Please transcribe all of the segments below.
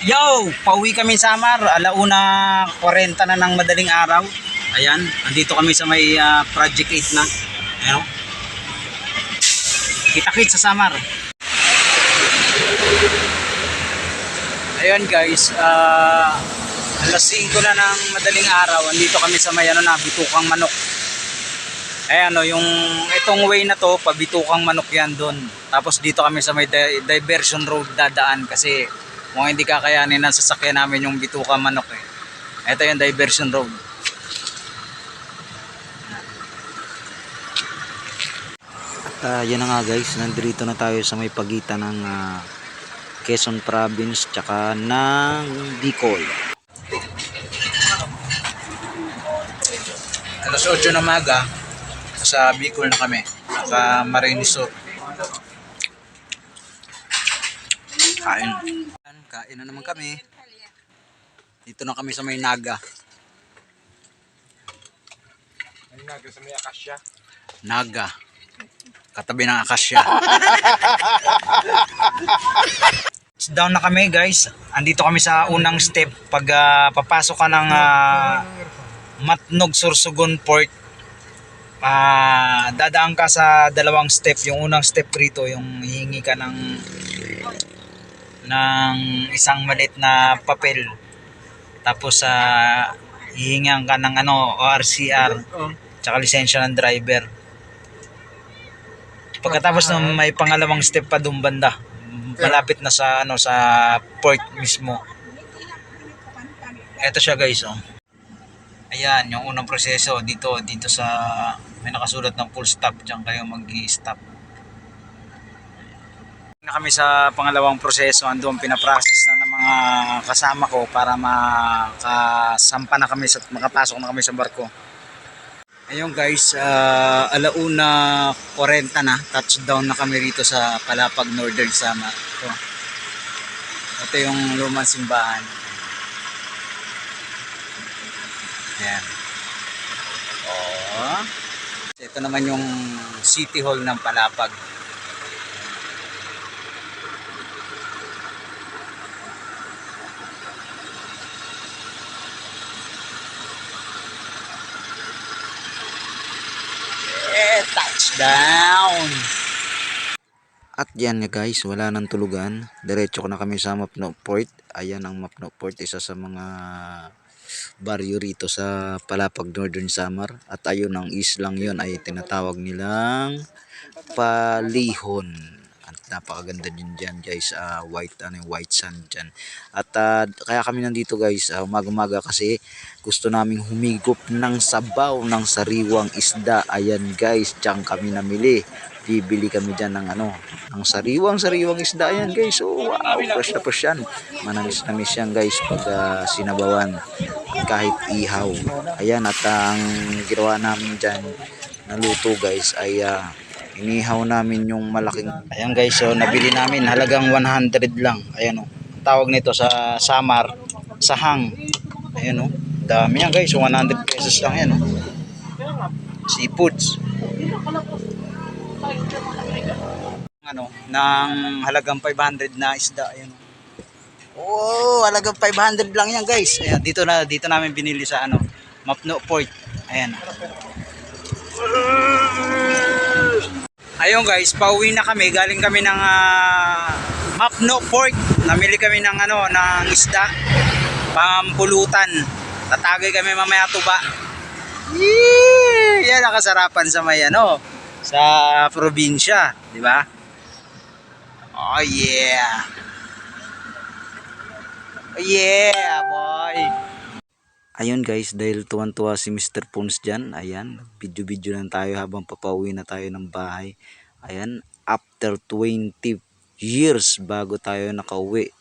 Yo, pauwi kami Samar, alauna 40 na ng madaling araw. Ayan, andito kami sa may ah, Project 8 na. Ayan o. Kita-kit sa Samar. Ayan guys, ah alas 5 na ng madaling araw. Andito kami sa may ano na, Bitukang Manok. Ayan o, yung itong way na to, pabitukang manok yan doon. Tapos dito kami sa may di- diversion road dadaan kasi mukhang hindi kakayanin ng sasakyan namin yung bitukang manok eh. Ito yung diversion road. At ah, yan na nga guys, nandito na tayo sa may pagitan ng ah, Quezon Province tsaka ng Bicol. Alas 8 na maga, sa Bicol na kami. Sa Marinisot. Kain. Kain na naman kami. Dito na kami sa may Naga. Ayun nga, sa may akasya. Naga. Katabi ng akasya. Down na kami guys. Andito kami sa unang step. Pag ah, papasok ka ng ah, Matnog Sorsogon Port, ah, dadaan ka sa dalawang step. Yung unang step rito, yung hihingi ka ng ng isang malit na papel. Tapos sa hihingan ka ng ano, ORCR, tsaka lisensya ng driver. Pagkatapos ng may pangalawang step pa doon banda, malapit na sa ano sa port mismo. Ito siya guys, oh. Ayan, yung unang proseso dito dito sa may nakasulat ng full stop diyan kayo mag-stop. Na kami sa pangalawang proseso, andun pinaprocess na ng mga kasama ko para makasampa na kami sa makapasok na kami sa barko. Ayun guys, ah, alauna 40 na, touchdown na kami rito sa Palapag Northern Samar. Ito. Ito yung lumang simbahan. Ayan. Oh. Ito naman yung City Hall ng Palapag. Eh, touchdown! At yan nga guys, wala nang tulugan. Diretso ko na kami sa Mapno Port. Ayan ang Mapno Port, isa sa mga baryo rito sa Palapag Northern Samar. At ayun ang islang yon ay tinatawag nilang Palihon. Napakaganda din dyan guys, ah, white, ano, white sand dyan. At ah, kaya kami nandito guys, uh, umaga-umaga kasi gusto naming humigop ng sabaw ng sariwang isda. Ayan guys, dyan kami namili. Bibili kami dyan ng ano, ng sariwang sariwang isda. Ayan guys, oh wow, fresh na fresh yan. Manamis-namis yan guys pag ah, sinabawan kahit ihaw. Ayan at ang ginawa namin dyan na luto guys ay ah, inihaw namin yung malaking Ayan guys, so nabili namin halagang 100 lang. Ayan o. Ang tawag nito sa Samar, sahang. Ayan o. Dami yan guys, 100 pesos lang yan o. Seafoods. Ano, ng halagang 500 na isda. Ayan o. Oh, halagang 500 lang yan guys. Ayan, dito na dito namin binili sa ano, Mapno Port. Ayan. Ayun guys, pauwi na kami. Galing kami ng uh, Mapno Port. Namili kami ng ano, ng isda. Pampulutan. Tatagay kami mamaya tuba. Yee! Yan ang kasarapan sa may ano, sa probinsya, di ba? Oh yeah. Oh yeah, boy. Ayun guys, dahil tuwan-tuwa si Mr. Pons dyan, ayan, video-video lang tayo habang papauwi na tayo ng bahay. Ayan, after 20 years bago tayo nakauwi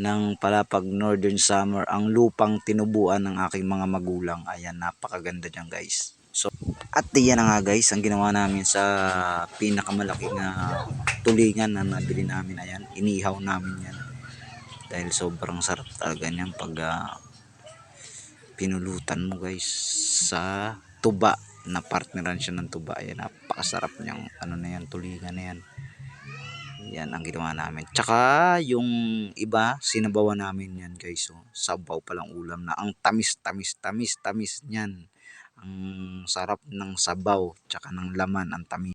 ng Palapag Northern Summer, ang lupang tinubuan ng aking mga magulang. Ayan, napakaganda dyan guys. So, at yan na nga guys, ang ginawa namin sa pinakamalaking ah, tulingan na nabili namin. Ayan, inihaw namin yan. Dahil sobrang sarap talaga niyan pag ah, pinulutan mo guys sa tuba na partneran siya ng tuba ayan napakasarap niyang ano na yan tulingan na yan Yan ang ginawa namin. Tsaka yung iba, sinabawan namin yan guys. So, sabaw palang ulam na. Ang tamis, tamis, tamis, tamis niyan. Ang sarap ng sabaw, tsaka ng laman, ang tamis.